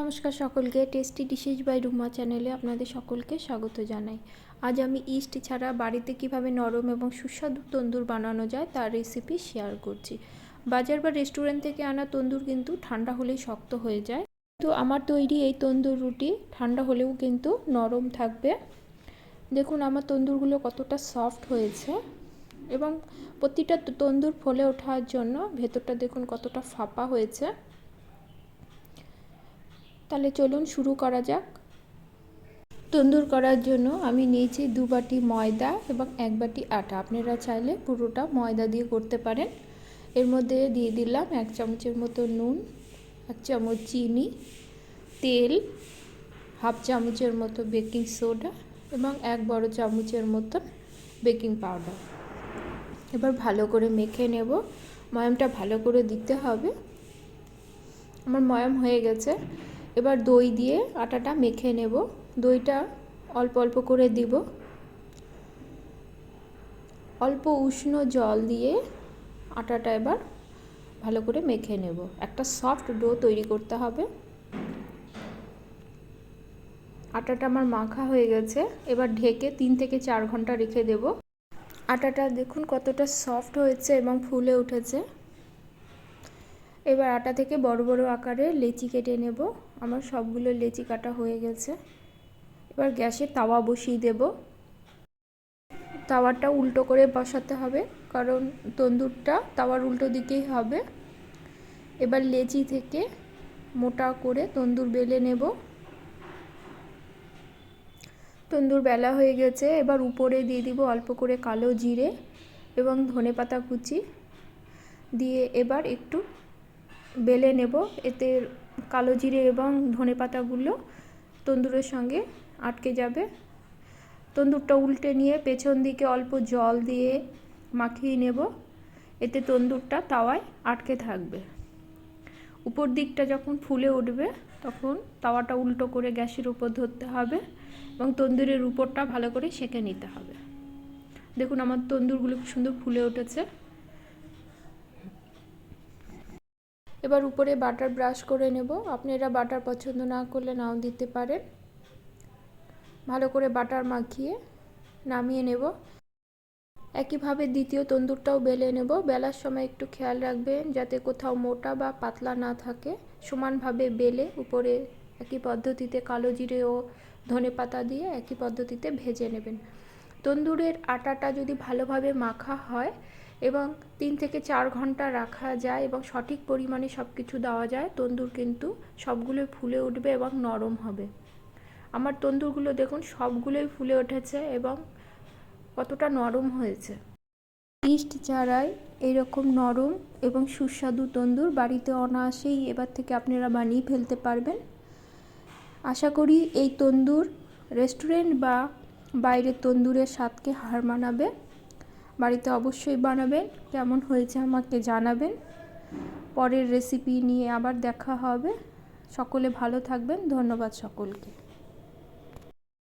নমস্কার সকলকে tasty dishes by Ruma চ্যানেলে আপনাদের সকলকে স্বাগত জানাই। আজ আমি ইস্ট ছাড়া বাড়িতে কীভাবে নরম এবং সুস্বাদু তন্দুর বানানো যায় তার রেসিপি শেয়ার করছি। বাজার বা রেস্টুরেন্ট থেকে আনা তন্দুর কিন্তু ঠান্ডা হলেই শক্ত হয়ে যায়। তো আমার তৈরি এই তন্দুর রুটি ঠান্ডা হলেও কিন্তু নরম থাকবে। দেখুন, আমার তন্দুরগুলো কতটা সফট হয়েছে এবং প্রতিটা তন্দুর ফলে ওঠার জন্য ভেতরটা দেখুন কতটা ফাঁপা হয়েছে। তাহলে চলুন শুরু করা যাক। তন্দুর করার জন্য আমি নিয়েছি দু বাটি ময়দা এবং এক বাটি আটা। আপনারা চাইলে পুরোটা ময়দা দিয়ে করতে পারেন। এর মধ্যে দিয়ে দিলাম এক চামচের মতো নুন, এক চামচ চিনি, তেল, হাফ চামচের মতো বেকিং সোডা এবং এক বড় চামচের মতো বেকিং পাউডার। এবার ভালো করে মেখে নেব। ময়ামটা ভালো করে দিতে হবে। আমার ময়াম হয়ে গেছে। এবার দই দিয়ে আটাটা মেখে নেব। দইটা অল্প অল্প করে দিব। অল্প উষ্ণ জল দিয়ে আটাটা এবার ভালো করে মেখে নেব। একটা সফট ডো তৈরি করতে হবে। আটাটা আমার মাখা হয়ে গেছে। এবার ঢেকে তিন থেকে চার ঘণ্টা রেখে দেব। আটাটা দেখুন কতটা সফট হয়েছে এবং ফুলে উঠেছে। এবার আটা থেকে বড় বড় আকারে লেচি কেটে নেব। আমার সবগুলো লেচি কাটা হয়ে গেছে। এবার গ্যাসে তাওয়া বসিয়ে দেব। তাওয়াটা উল্টো করে বসাতে হবে, কারণ তন্দুরটা তাওয়ার উল্টো দিকেই হবে। এবার লেচি থেকে মোটা করে তন্দুর বেলে নেব। তন্দুর বেলা হয়ে গেছে, এবার উপরে দিয়ে দিব অল্প করে কালো জিরে এবং ধনে পাতা কুচি। দিয়ে এবার একটু বেলে নেব। এতে কালো জিরে এবং ধনে পাতাগুলো তন্দুরের সঙ্গে আটকে যাবে। তন্দুরটা উল্টে নিয়ে পেছন দিকে অল্প জল দিয়ে মাখিয়ে নেব। এতে তন্দুরটা তাওয়ায় আটকে থাকবে। উপর দিকটা যখন ফুলে উঠবে, তখন তাওয়াটা উল্টো করে গ্যাসের উপর ধরতে হবে এবং তন্দুরের উপরটা ভালো করে সেঁকে নিতে হবে। দেখুন, আমার তন্দুরগুলো খুব সুন্দর ফুলে উঠেছে। এবার উপরে বাটার ব্রাশ করে নেব। আপনি আপনারা বাটার পছন্দ না করলে নাও দিতে পারেন। ভালো করে বাটার মাখিয়ে নামিয়ে নেব। একইভাবে দ্বিতীয় তন্দুরটাও বেলে নেব। বেলার সময় একটু খেয়াল রাখবেন যাতে কোথাও মোটা বা পাতলা না থাকে। সমানভাবে বেলে উপরে একই পদ্ধতিতে কালো জিরে ও ধনে পাতা দিয়ে একই পদ্ধতিতে ভেজে নেবেন। তন্দুরের আটাটা যদি ভালোভাবে মাখা হয় এবং তিন থেকে চার ঘণ্টা রাখা যায় এবং সঠিক পরিমাণে সব কিছু দেওয়া যায়, তন্দুর কিন্তু সবগুলো ফুলে উঠবে এবং নরম হবে। আমার তন্দুরগুলো দেখুন, সবগুলোই ফুলে উঠেছে এবং কতটা নরম হয়েছে। ইস্ট ছাড়াই এরকম নরম এবং সুস্বাদু তন্দুর বাড়িতে অনায়াসেই এবার থেকে আপনারা বানিয়ে ফেলতে পারবেন। আশা করি এই তন্দুর রেস্টুরেন্ট বা বাইরের তন্দুরের স্বাদকে হার মানাবে। বাড়িতে অবশ্যই বানাবেন, কেমন হয়েছে আমাকে জানাবেন। পরের রেসিপি নিয়ে আবার দেখা হবে। সকলে ভালো থাকবেন, ধন্যবাদ সকলকে।